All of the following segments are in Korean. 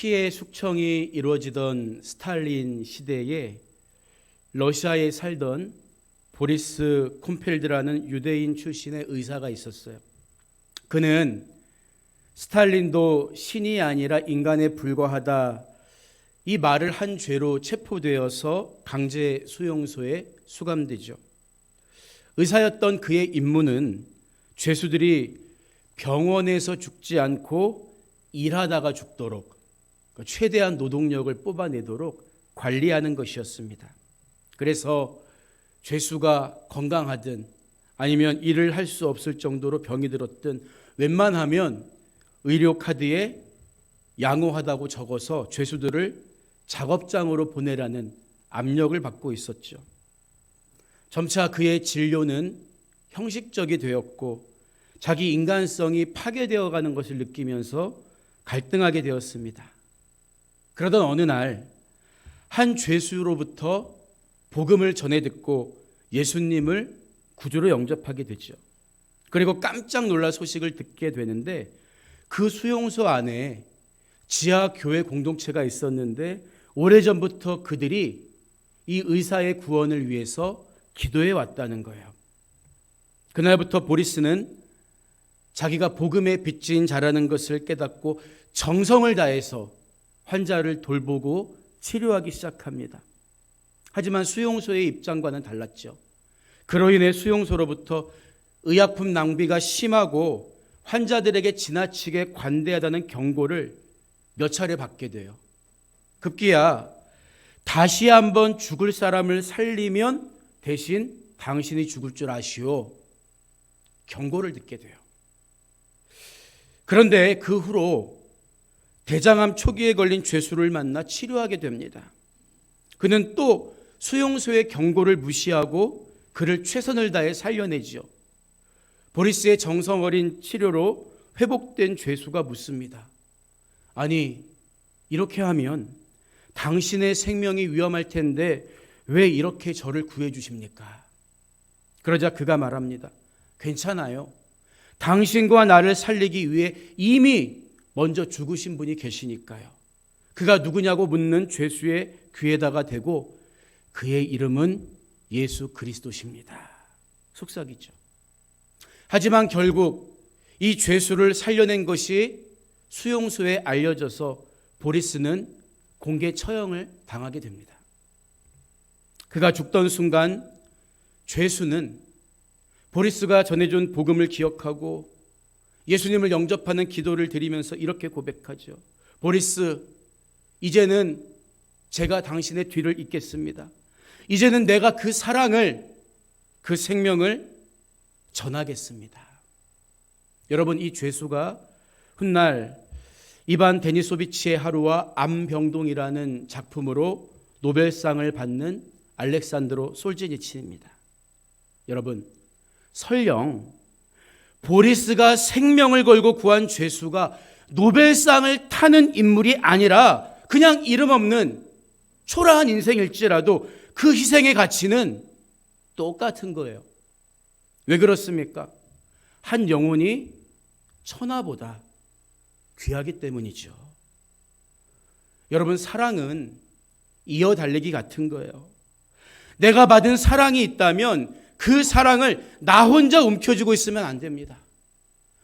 피해 숙청이 이루어지던 스탈린 시대에 러시아에 살던 보리스 콤펠드라는 유대인 출신의 의사가 있었어요. 그는 스탈린도 신이 아니라 인간에 불과하다 이 말을 한 죄로 체포되어서 강제 수용소에 수감되죠. 의사였던 그의 임무는 죄수들이 병원에서 죽지 않고 일하다가 죽도록 그 최대한 노동력을 뽑아내도록 관리하는 것이었습니다. 그래서 죄수가 건강하든 아니면 일을 할 수 없을 정도로 병이 들었든 웬만하면 의료 카드에 양호하다고 적어서 죄수들을 작업장으로 보내라는 압력을 받고 있었죠. 점차 그의 진료는 형식적이 되었고 자기 인간성이 파괴되어 가는 것을 느끼면서 갈등하게 되었습니다. 그러던 어느 날 한 죄수로부터 복음을 전해 듣고 예수님을 구주로 영접하게 되죠. 그리고 깜짝 놀랄 소식을 듣게 되는데 그 수용소 안에 지하 교회 공동체가 있었는데 오래전부터 그들이 이 의사의 구원을 위해서 기도해 왔다는 거예요. 그날부터 보리스는 자기가 복음의 빚진 자라는 것을 깨닫고 정성을 다해서 환자를 돌보고 치료하기 시작합니다. 하지만 수용소의 입장과는 달랐죠. 그로 인해 수용소로부터 의약품 낭비가 심하고 환자들에게 지나치게 관대하다는 경고를 몇 차례 받게 돼요. 급기야 다시 한번 죽을 사람을 살리면 대신 당신이 죽을 줄 아시오. 경고를 듣게 돼요. 그런데 그 후로 대장암 초기에 걸린 죄수를 만나 치료하게 됩니다. 그는 또 수용소의 경고를 무시하고 그를 최선을 다해 살려내지요. 보리스의 정성 어린 치료로 회복된 죄수가 묻습니다. 아니, 이렇게 하면 당신의 생명이 위험할 텐데 왜 이렇게 저를 구해 주십니까? 그러자 그가 말합니다. 괜찮아요. 당신과 나를 살리기 위해 이미 먼저 죽으신 분이 계시니까요. 그가 누구냐고 묻는 죄수의 귀에다가 대고 그의 이름은 예수 그리스도십니다. 속삭이죠. 하지만 결국 이 죄수를 살려낸 것이 수용소에 알려져서 보리스는 공개 처형을 당하게 됩니다. 그가 죽던 순간 죄수는 보리스가 전해준 복음을 기억하고 예수님을 영접하는 기도를 드리면서 이렇게 고백하죠. 보리스, 이제는 제가 당신의 뒤를 잇겠습니다. 이제는 내가 그 사랑을, 그 생명을 전하겠습니다. 여러분, 이 죄수가 훗날 이반 데니소비치의 하루와 암병동이라는 작품으로 노벨상을 받는 알렉산드로 솔제니친입니다. 여러분, 설령 보리스가 생명을 걸고 구한 죄수가 노벨상을 타는 인물이 아니라 그냥 이름 없는 초라한 인생일지라도 그 희생의 가치는 똑같은 거예요. 왜 그렇습니까? 한 영혼이 천하보다 귀하기 때문이죠. 여러분, 사랑은 이어 달리기 같은 거예요. 내가 받은 사랑이 있다면 그 사랑을 나 혼자 움켜쥐고 있으면 안 됩니다.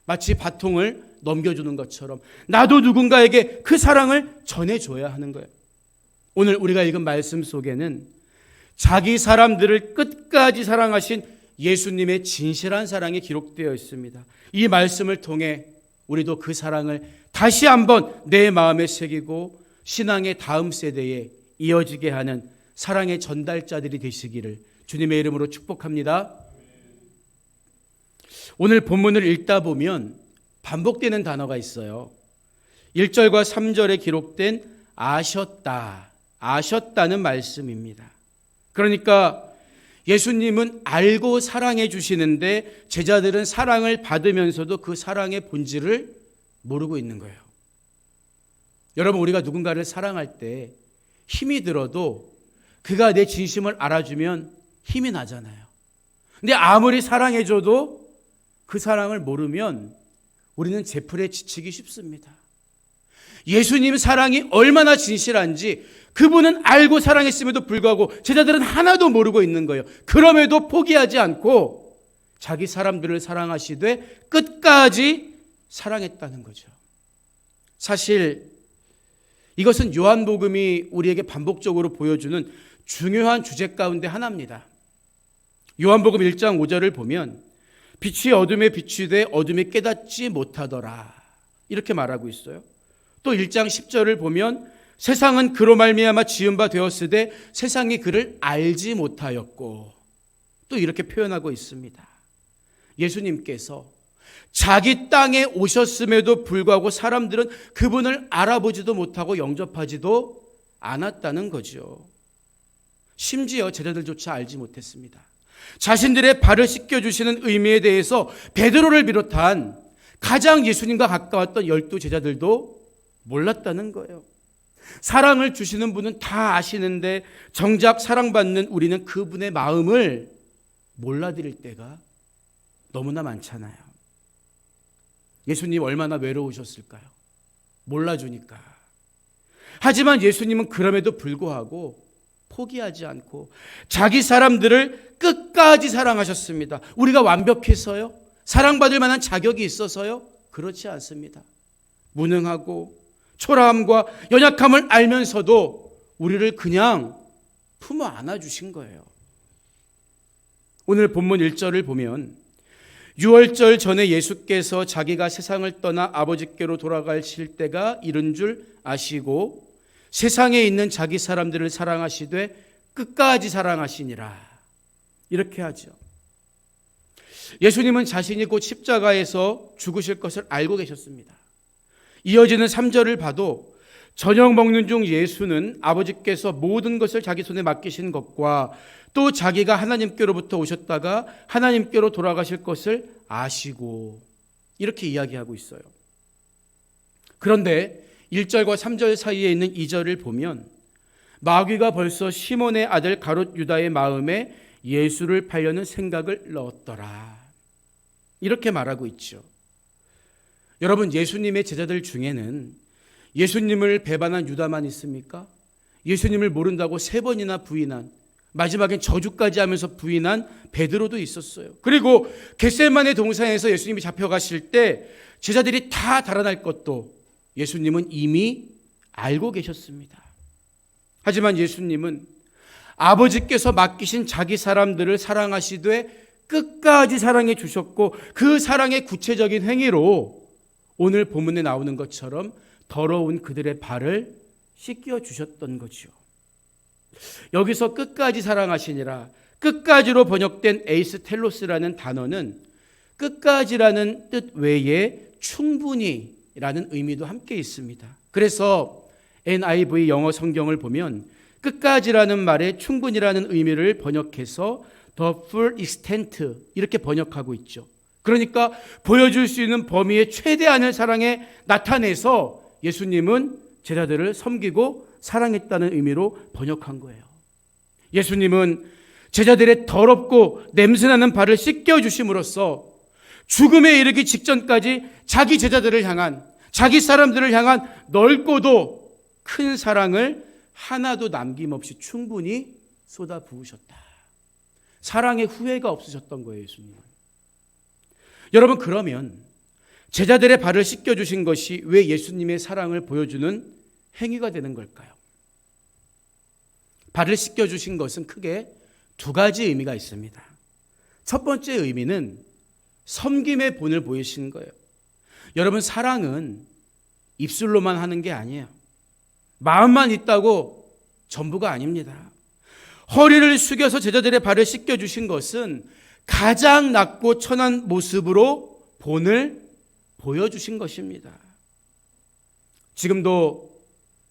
마치 바통을 넘겨주는 것처럼 나도 누군가에게 그 사랑을 전해줘야 하는 거예요. 오늘 우리가 읽은 말씀 속에는 자기 사람들을 끝까지 사랑하신 예수님의 진실한 사랑이 기록되어 있습니다. 이 말씀을 통해 우리도 그 사랑을 다시 한번 내 마음에 새기고 신앙의 다음 세대에 이어지게 하는 사랑의 전달자들이 되시기를 주님의 이름으로 축복합니다. 오늘 본문을 읽다 보면 반복되는 단어가 있어요. 1절과 3절에 기록된 아셨다. 아셨다는 말씀입니다. 그러니까 예수님은 알고 사랑해 주시는데 제자들은 사랑을 받으면서도 그 사랑의 본질을 모르고 있는 거예요. 여러분, 우리가 누군가를 사랑할 때 힘이 들어도 그가 내 진심을 알아주면 힘이 나잖아요. 근데 아무리 사랑해줘도 그 사랑을 모르면 우리는 제풀에 지치기 쉽습니다. 예수님 사랑이 얼마나 진실한지 그분은 알고 사랑했음에도 불구하고 제자들은 하나도 모르고 있는 거예요. 그럼에도 포기하지 않고 자기 사람들을 사랑하시되 끝까지 사랑했다는 거죠. 사실 이것은 요한복음이 우리에게 반복적으로 보여주는 중요한 주제 가운데 하나입니다. 요한복음 1장 5절을 보면 빛이 어둠에 비추되 어둠이 깨닫지 못하더라. 이렇게 말하고 있어요. 또 1장 10절을 보면 세상은 그로 말미암아 지은 바 되었으되 세상이 그를 알지 못하였고 또 이렇게 표현하고 있습니다. 예수님께서 자기 땅에 오셨음에도 불구하고 사람들은 그분을 알아보지도 못하고 영접하지도 않았다는 거죠. 심지어 제자들조차 알지 못했습니다. 자신들의 발을 씻겨 주시는 의미에 대해서 베드로를 비롯한 가장 예수님과 가까웠던 열두 제자들도 몰랐다는 거예요. 사랑을 주시는 분은 다 아시는데 정작 사랑받는 우리는 그분의 마음을 몰라드릴 때가 너무나 많잖아요. 예수님 얼마나 외로우셨을까요? 몰라주니까. 하지만 예수님은 그럼에도 불구하고 포기하지 않고 자기 사람들을 끝까지 사랑하셨습니다. 우리가 완벽해서요? 사랑받을 만한 자격이 있어서요? 그렇지 않습니다. 무능하고 초라함과 연약함을 알면서도 우리를 그냥 품어 안아 주신 거예요. 오늘 본문 1절을 보면 6월절 전에 예수께서 자기가 세상을 떠나 아버지께로 돌아가실 때가 이른 줄 아시고 세상에 있는 자기 사람들을 사랑하시되 끝까지 사랑하시니라. 이렇게 하죠. 예수님은 자신이 곧 십자가에서 죽으실 것을 알고 계셨습니다. 이어지는 3절을 봐도 저녁 먹는 중 예수는 아버지께서 모든 것을 자기 손에 맡기신 것과 또 자기가 하나님께로부터 오셨다가 하나님께로 돌아가실 것을 아시고 이렇게 이야기하고 있어요. 그런데 1절과 3절 사이에 있는 2절을 보면 마귀가 벌써 시몬의 아들 가롯 유다의 마음에 예수를 팔려는 생각을 넣었더라. 이렇게 말하고 있죠. 여러분, 예수님의 제자들 중에는 예수님을 배반한 유다만 있습니까? 예수님을 모른다고 세 번이나 부인한 마지막엔 저주까지 하면서 부인한 베드로도 있었어요. 그리고 겟셀만의 동산에서 예수님이 잡혀가실 때 제자들이 다 달아날 것도 예수님은 이미 알고 계셨습니다. 하지만 예수님은 아버지께서 맡기신 자기 사람들을 사랑하시되 끝까지 사랑해 주셨고 그 사랑의 구체적인 행위로 오늘 본문에 나오는 것처럼 더러운 그들의 발을 씻겨 주셨던 거죠. 여기서 끝까지 사랑하시니라 끝까지로 번역된 에이스텔로스라는 단어는 끝까지라는 뜻 외에 충분히라는 의미도 함께 있습니다. 그래서 NIV 영어 성경을 보면 끝까지라는 말에 충분이라는 의미를 번역해서 the full extent 이렇게 번역하고 있죠. 그러니까 보여줄 수 있는 범위의 최대한을 사랑에 나타내서 예수님은 제자들을 섬기고 사랑했다는 의미로 번역한 거예요. 예수님은 제자들의 더럽고 냄새나는 발을 씻겨 주심으로써 죽음에 이르기 직전까지 자기 제자들을 향한 자기 사람들을 향한 넓고도 큰 사랑을 하나도 남김없이 충분히 쏟아 부으셨다. 사랑의 후회가 없으셨던 거예요, 예수님은. 여러분, 그러면 제자들의 발을 씻겨 주신 것이 왜 예수님의 사랑을 보여주는 행위가 되는 걸까요? 발을 씻겨 주신 것은 크게 두 가지 의미가 있습니다. 첫 번째 의미는 섬김의 본을 보이시는 거예요. 여러분, 사랑은 입술로만 하는 게 아니에요. 마음만 있다고 전부가 아닙니다. 허리를 숙여서 제자들의 발을 씻겨 주신 것은 가장 낮고 천한 모습으로 본을 보여주신 것입니다. 지금도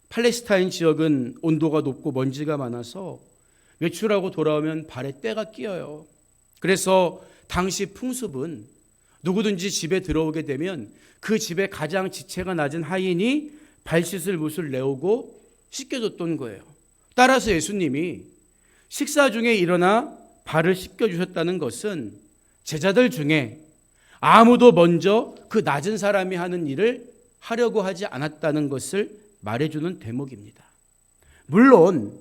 팔레스타인 지역은 온도가 높고 먼지가 많아서 외출하고 돌아오면 발에 때가 끼어요. 그래서 당시 풍습은 누구든지 집에 들어오게 되면 그 집에 가장 지체가 낮은 하인이 발 씻을 못을 내오고 씻겨줬던 거예요. 따라서 예수님이 식사 중에 일어나 발을 씻겨 주셨다는 것은 제자들 중에 아무도 먼저 그 낮은 사람이 하는 일을 하려고 하지 않았다는 것을 말해주는 대목입니다. 물론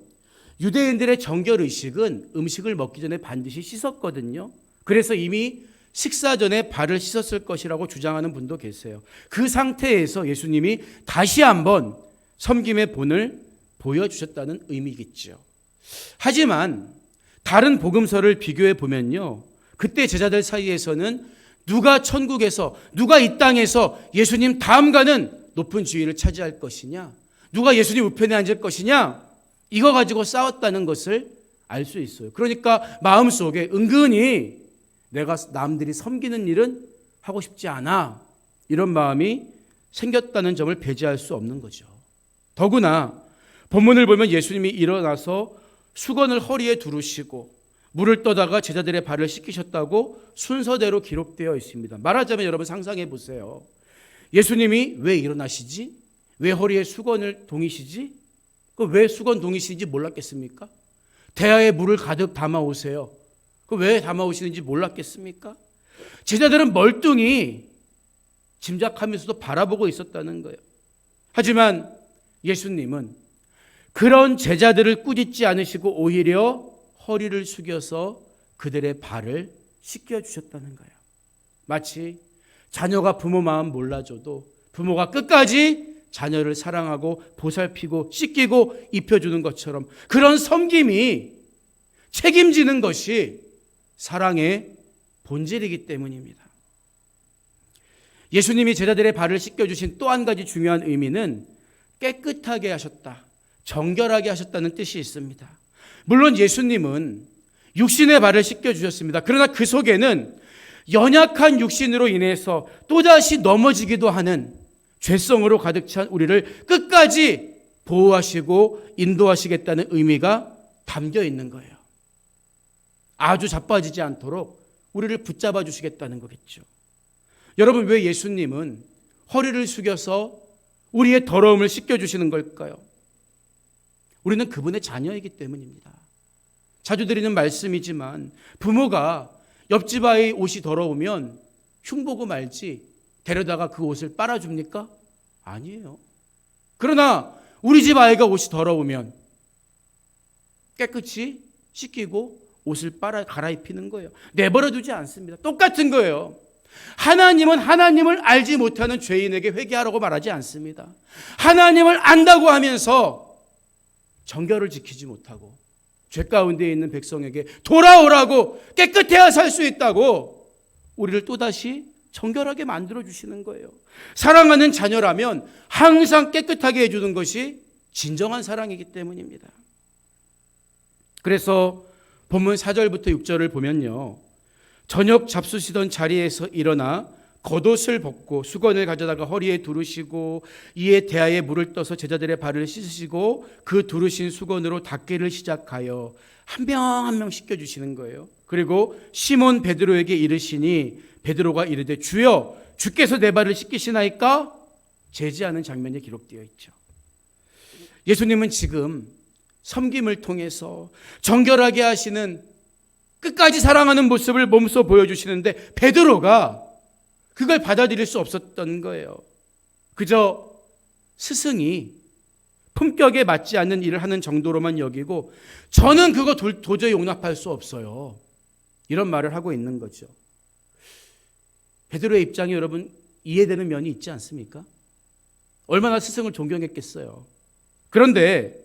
유대인들의 정결 의식은 음식을 먹기 전에 반드시 씻었거든요. 그래서 이미 식사 전에 발을 씻었을 것이라고 주장하는 분도 계세요. 그 상태에서 예수님이 다시 한번 섬김의 본을 보여주셨다는 의미겠죠. 하지만 다른 복음서를 비교해 보면요. 그때 제자들 사이에서는 누가 천국에서 누가 이 땅에서 예수님 다음 가는 높은 지위를 차지할 것이냐? 누가 예수님 우편에 앉을 것이냐? 이거 가지고 싸웠다는 것을 알 수 있어요. 그러니까 마음속에 은근히 내가 남들이 섬기는 일은 하고 싶지 않아. 이런 마음이 생겼다는 점을 배제할 수 없는 거죠. 더구나 본문을 보면 예수님이 일어나서 수건을 허리에 두르시고 물을 떠다가 제자들의 발을 씻기셨다고 순서대로 기록되어 있습니다. 말하자면 여러분 상상해 보세요. 예수님이 왜 일어나시지? 왜 허리에 수건을 동이시지? 그 왜 수건 동이시는지 몰랐겠습니까? 대야에 물을 가득 담아 오세요. 그 왜 담아 오시는지 몰랐겠습니까? 제자들은 멀뚱히 짐작하면서도 바라보고 있었다는 거예요. 하지만 예수님은 그런 제자들을 꾸짖지 않으시고 오히려 허리를 숙여서 그들의 발을 씻겨 주셨다는 거예요. 마치 자녀가 부모 마음 몰라줘도 부모가 끝까지 자녀를 사랑하고 보살피고 씻기고 입혀주는 것처럼 그런 섬김이 책임지는 것이 사랑의 본질이기 때문입니다. 예수님이 제자들의 발을 씻겨주신 또 한 가지 중요한 의미는 깨끗하게 하셨다. 정결하게 하셨다는 뜻이 있습니다. 물론 예수님은 육신의 발을 씻겨주셨습니다. 그러나 그 속에는 연약한 육신으로 인해서 또다시 넘어지기도 하는 죄성으로 가득 찬 우리를 끝까지 보호하시고 인도하시겠다는 의미가 담겨 있는 거예요. 아주 자빠지지 않도록 우리를 붙잡아 주시겠다는 거겠죠. 여러분, 왜 예수님은 허리를 숙여서 우리의 더러움을 씻겨주시는 걸까요? 우리는 그분의 자녀이기 때문입니다. 자주 드리는 말씀이지만 부모가 옆집 아이 옷이 더러우면 흉보고 말지 데려다가 그 옷을 빨아줍니까? 아니에요. 그러나 우리 집 아이가 옷이 더러우면 깨끗이 씻기고 옷을 빨아 갈아입히는 거예요. 내버려 두지 않습니다. 똑같은 거예요. 하나님은 하나님을 알지 못하는 죄인에게 회개하라고 말하지 않습니다. 하나님을 안다고 하면서 정결을 지키지 못하고 죄 가운데 있는 백성에게 돌아오라고 깨끗해야 살 수 있다고 우리를 또다시 정결하게 만들어 주시는 거예요. 사랑하는 자녀라면 항상 깨끗하게 해주는 것이 진정한 사랑이기 때문입니다. 그래서 본문 4절부터 6절을 보면요. 저녁 잡수시던 자리에서 일어나 겉옷을 벗고 수건을 가져다가 허리에 두르시고 이에 대하에 물을 떠서 제자들의 발을 씻으시고 그 두르신 수건으로 닦기를 시작하여 한 명 한 명 씻겨 주시는 거예요. 그리고 시몬 베드로에게 이르시니 베드로가 이르되 주여 주께서 내 발을 씻기시나이까 제지하는 장면이 기록되어 있죠. 예수님은 지금 섬김을 통해서 정결하게 하시는 끝까지 사랑하는 모습을 몸소 보여주시는데 베드로가 그걸 받아들일 수 없었던 거예요. 그저 스승이 품격에 맞지 않는 일을 하는 정도로만 여기고 저는 그거 도 저히 용납할 수 없어요. 이런 말을 하고 있는 거죠. 베드로의 입장이 여러분 이해되는 면이 있지 않습니까? 얼마나 스승을 존경했겠어요. 그런데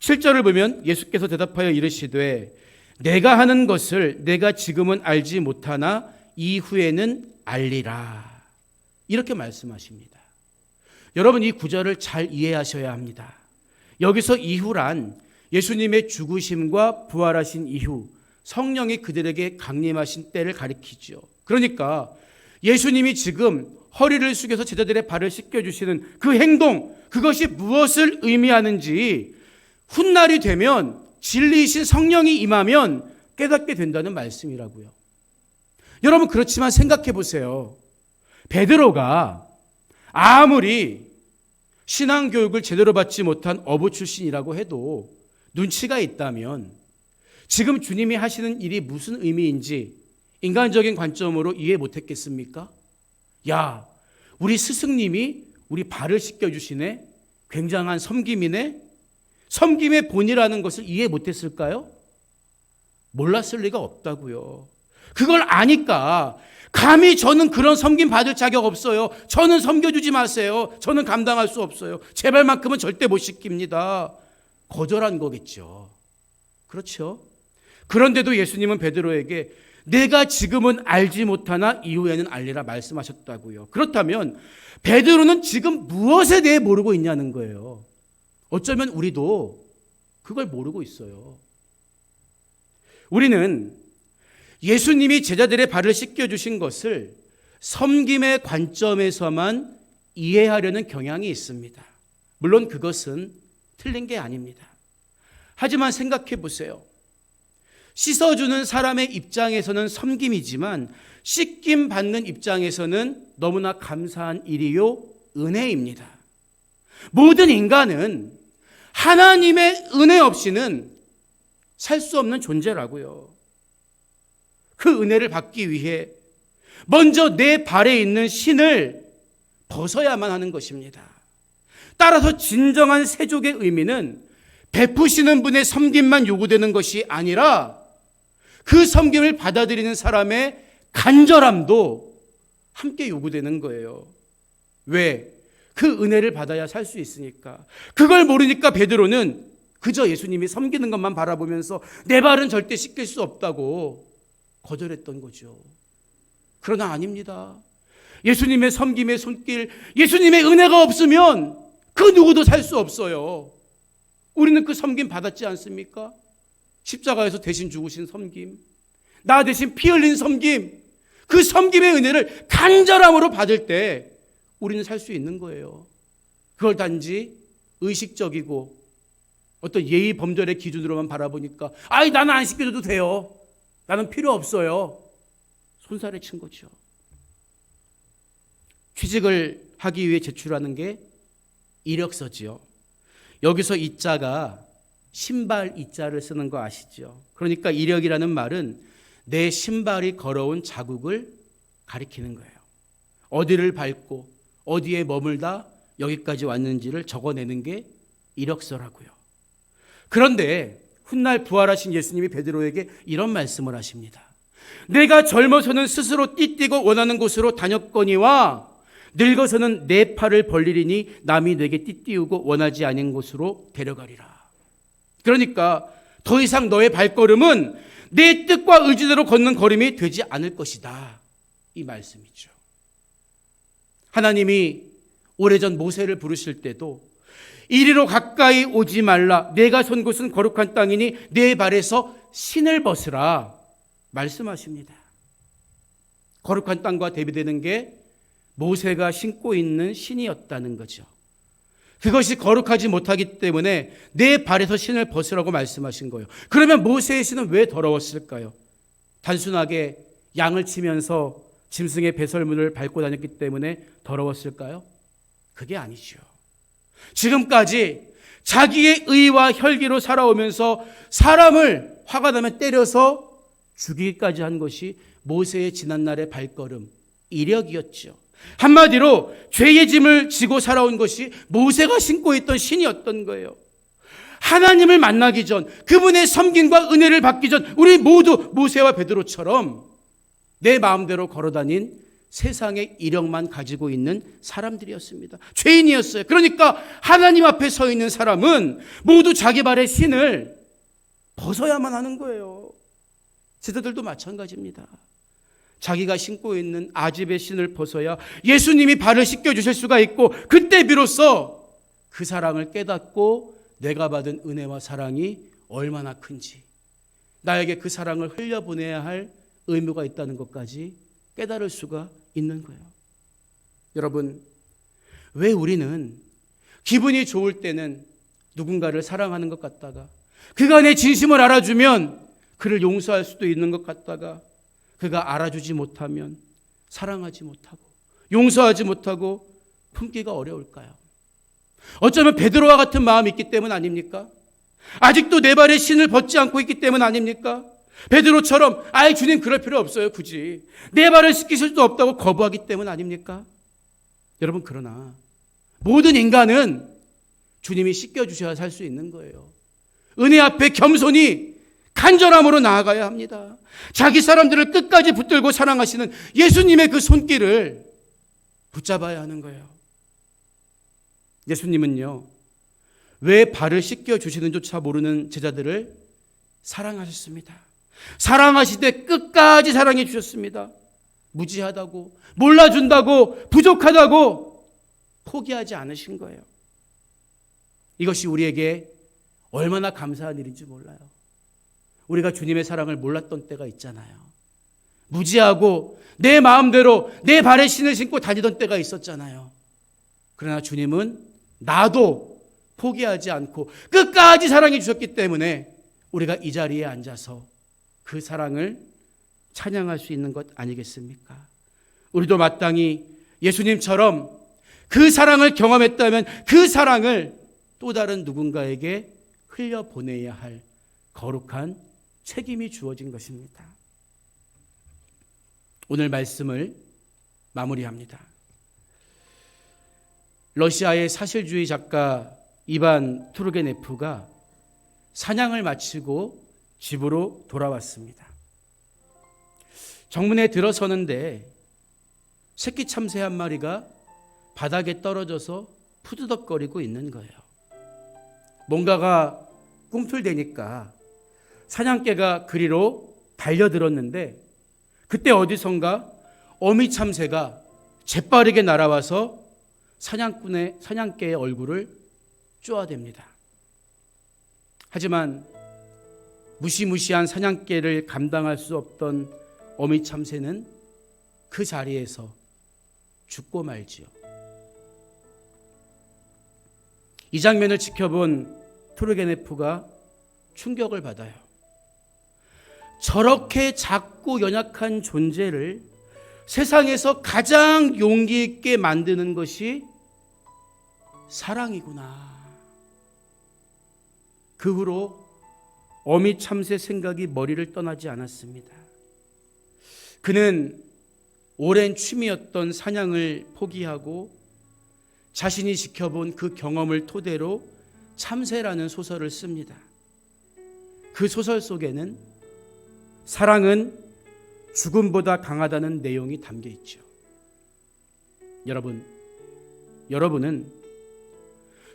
7절을 보면 예수께서 대답하여 이르시되 내가 하는 것을 내가 지금은 알지 못하나 이후에는 알리라. 이렇게 말씀하십니다. 여러분 이 구절을 잘 이해하셔야 합니다. 여기서 이후란 예수님의 죽으심과 부활하신 이후 성령이 그들에게 강림하신 때를 가리키죠. 그러니까 예수님이 지금 허리를 숙여서 제자들의 발을 씻겨 주시는 그 행동 그것이 무엇을 의미하는지 훗날이 되면 진리이신 성령이 임하면 깨닫게 된다는 말씀이라고요. 여러분 그렇지만 생각해 보세요. 베드로가 아무리 신앙 교육을 제대로 받지 못한 어부 출신이라고 해도 눈치가 있다면 지금 주님이 하시는 일이 무슨 의미인지 인간적인 관점으로 이해 못했겠습니까? 야, 우리 스승님이 우리 발을 씻겨주시네? 굉장한 섬김이네? 섬김의 본이라는 것을 이해 못했을까요? 몰랐을 리가 없다고요. 그걸 아니까 감히 저는 그런 섬김 받을 자격 없어요. 저는 섬겨주지 마세요. 저는 감당할 수 없어요. 제발만큼은 절대 못 시킵니다. 거절한 거겠죠. 그렇죠? 그런데도 예수님은 베드로에게 내가 지금은 알지 못하나 이후에는 알리라 말씀하셨다고요. 그렇다면 베드로는 지금 무엇에 대해 모르고 있냐는 거예요. 어쩌면 우리도 그걸 모르고 있어요. 우리는 예수님이 제자들의 발을 씻겨 주신 것을 섬김의 관점에서만 이해하려는 경향이 있습니다. 물론 그것은 틀린 게 아닙니다. 하지만 생각해 보세요. 씻어주는 사람의 입장에서는 섬김이지만 씻김 받는 입장에서는 너무나 감사한 일이요, 은혜입니다. 모든 인간은 하나님의 은혜 없이는 살 수 없는 존재라고요. 그 은혜를 받기 위해 먼저 내 발에 있는 신을 벗어야만 하는 것입니다. 따라서 진정한 세족의 의미는 베푸시는 분의 섬김만 요구되는 것이 아니라 그 섬김을 받아들이는 사람의 간절함도 함께 요구되는 거예요. 왜? 그 은혜를 받아야 살 수 있으니까. 그걸 모르니까 베드로는 그저 예수님이 섬기는 것만 바라보면서 내 발은 절대 씻길 수 없다고 거절했던 거죠. 그러나 아닙니다. 예수님의 섬김의 손길, 예수님의 은혜가 없으면 그 누구도 살 수 없어요. 우리는 그 섬김 받았지 않습니까? 십자가에서 대신 죽으신 섬김, 나 대신 피 흘린 섬김, 그 섬김의 은혜를 간절함으로 받을 때 우리는 살 수 있는 거예요. 그걸 단지 의식적이고 어떤 예의 범절의 기준으로만 바라보니까 아이 나는 안 시켜줘도 돼요. 나는 필요 없어요. 손살에 친 거죠. 취직을 하기 위해 제출하는 게 이력서지요. 여기서 이 자가 신발 이 자를 쓰는 거 아시죠? 그러니까 이력이라는 말은 내 신발이 걸어온 자국을 가리키는 거예요. 어디를 밟고 어디에 머물다 여기까지 왔는지를 적어내는 게 이력서라고요. 그런데 훗날 부활하신 예수님이 베드로에게 이런 말씀을 하십니다. 내가 젊어서는 스스로 띠뛰고 원하는 곳으로 다녔거니와 늙어서는 내 팔을 벌리리니 남이 내게 띠띠우고 원하지 않은 곳으로 데려가리라. 그러니까 더 이상 너의 발걸음은 내 뜻과 의지대로 걷는 걸음이 되지 않을 것이다. 이 말씀이죠. 하나님이 오래전 모세를 부르실 때도 이리로 가까이 오지 말라. 내가 선 곳은 거룩한 땅이니 내 발에서 신을 벗으라. 말씀하십니다. 거룩한 땅과 대비되는 게 모세가 신고 있는 신이었다는 거죠. 그것이 거룩하지 못하기 때문에 내 발에서 신을 벗으라고 말씀하신 거예요. 그러면 모세의 신은 왜 더러웠을까요? 단순하게 양을 치면서 짐승의 배설물을 밟고 다녔기 때문에 더러웠을까요? 그게 아니죠. 지금까지 자기의 의와 혈기로 살아오면서 사람을 화가 나면 때려서 죽이기까지 한 것이 모세의 지난날의 발걸음, 이력이었죠. 한마디로 죄의 짐을 지고 살아온 것이 모세가 신고 있던 신이었던 거예요. 하나님을 만나기 전, 그분의 섬김과 은혜를 받기 전, 우리 모두 모세와 베드로처럼 내 마음대로 걸어다닌 세상의 이력만 가지고 있는 사람들이었습니다. 죄인이었어요. 그러니까 하나님 앞에 서 있는 사람은 모두 자기 발의 신을 벗어야만 하는 거예요. 제자들도 마찬가지입니다. 자기가 신고 있는 아집의 신을 벗어야 예수님이 발을 씻겨 주실 수가 있고 그때 비로소 그 사랑을 깨닫고 내가 받은 은혜와 사랑이 얼마나 큰지 나에게 그 사랑을 흘려보내야 할 의무가 있다는 것까지 깨달을 수가 있는 거예요. 여러분, 왜 우리는 기분이 좋을 때는 누군가를 사랑하는 것 같다가 그가 내 진심을 알아주면 그를 용서할 수도 있는 것 같다가 그가 알아주지 못하면 사랑하지 못하고 용서하지 못하고 품기가 어려울까요? 어쩌면 베드로와 같은 마음이 있기 때문 아닙니까? 아직도 내 발에 신을 벗지 않고 있기 때문 아닙니까? 베드로처럼 아예 주님 그럴 필요 없어요 굳이 내 발을 씻기실 수도 없다고 거부하기 때문 아닙니까? 여러분 그러나 모든 인간은 주님이 씻겨 주셔야 살 수 있는 거예요. 은혜 앞에 겸손히 간절함으로 나아가야 합니다. 자기 사람들을 끝까지 붙들고 사랑하시는 예수님의 그 손길을 붙잡아야 하는 거예요. 예수님은요, 왜 발을 씻겨 주시는 조차 모르는 제자들을 사랑하셨습니다. 사랑하시되 끝까지 사랑해 주셨습니다. 무지하다고, 몰라준다고, 부족하다고 포기하지 않으신 거예요. 이것이 우리에게 얼마나 감사한 일인지 몰라요. 우리가 주님의 사랑을 몰랐던 때가 있잖아요. 무지하고 내 마음대로 내 발에 신을 신고 다니던 때가 있었잖아요. 그러나 주님은 나도 포기하지 않고 끝까지 사랑해 주셨기 때문에 우리가 이 자리에 앉아서 그 사랑을 찬양할 수 있는 것 아니겠습니까? 우리도 마땅히 예수님처럼 그 사랑을 경험했다면 그 사랑을 또 다른 누군가에게 흘려 보내야 할 거룩한 책임이 주어진 것입니다. 오늘 말씀을 마무리합니다. 러시아의 사실주의 작가 이반 투르게네프가 사냥을 마치고 집으로 돌아왔습니다. 정문에 들어서는데 새끼 참새 한 마리가 바닥에 떨어져서 푸드덕거리고 있는 거예요. 뭔가가 꿈틀대니까 사냥개가 그리로 달려들었는데 그때 어디선가 어미 참새가 재빠르게 날아와서 사냥꾼의 사냥개의 얼굴을 쪼아댑니다. 하지만 무시무시한 사냥개를 감당할 수 없던 어미 참새는 그 자리에서 죽고 말지요. 이 장면을 지켜본 투르게네프가 충격을 받아요. 저렇게 작고 연약한 존재를 세상에서 가장 용기 있게 만드는 것이 사랑이구나. 그 후로 어미 참새 생각이 머리를 떠나지 않았습니다. 그는 오랜 취미였던 사냥을 포기하고 자신이 지켜본 그 경험을 토대로 참새라는 소설을 씁니다. 그 소설 속에는 사랑은 죽음보다 강하다는 내용이 담겨 있죠. 여러분, 여러분은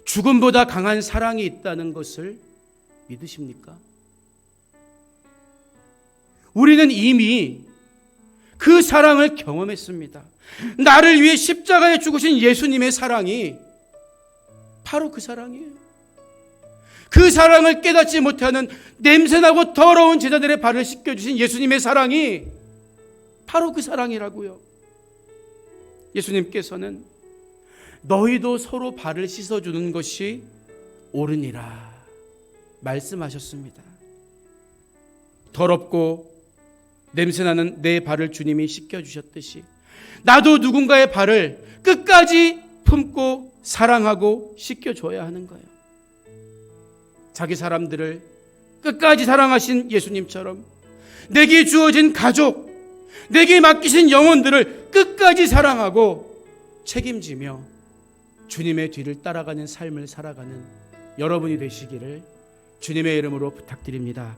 죽음보다 강한 사랑이 있다는 것을 믿으십니까? 우리는 이미 그 사랑을 경험했습니다. 나를 위해 십자가에 죽으신 예수님의 사랑이 바로 그 사랑이에요. 그 사랑을 깨닫지 못하는 냄새나고 더러운 제자들의 발을 씻겨주신 예수님의 사랑이 바로 그 사랑이라고요. 예수님께서는 너희도 서로 발을 씻어주는 것이 옳으니라 말씀하셨습니다. 더럽고 냄새나는 내 발을 주님이 씻겨주셨듯이 나도 누군가의 발을 끝까지 품고 사랑하고 씻겨줘야 하는 거예요. 자기 사람들을 끝까지 사랑하신 예수님처럼 내게 주어진 가족, 내게 맡기신 영혼들을 끝까지 사랑하고 책임지며 주님의 뒤를 따라가는 삶을 살아가는 여러분이 되시기를 주님의 이름으로 부탁드립니다.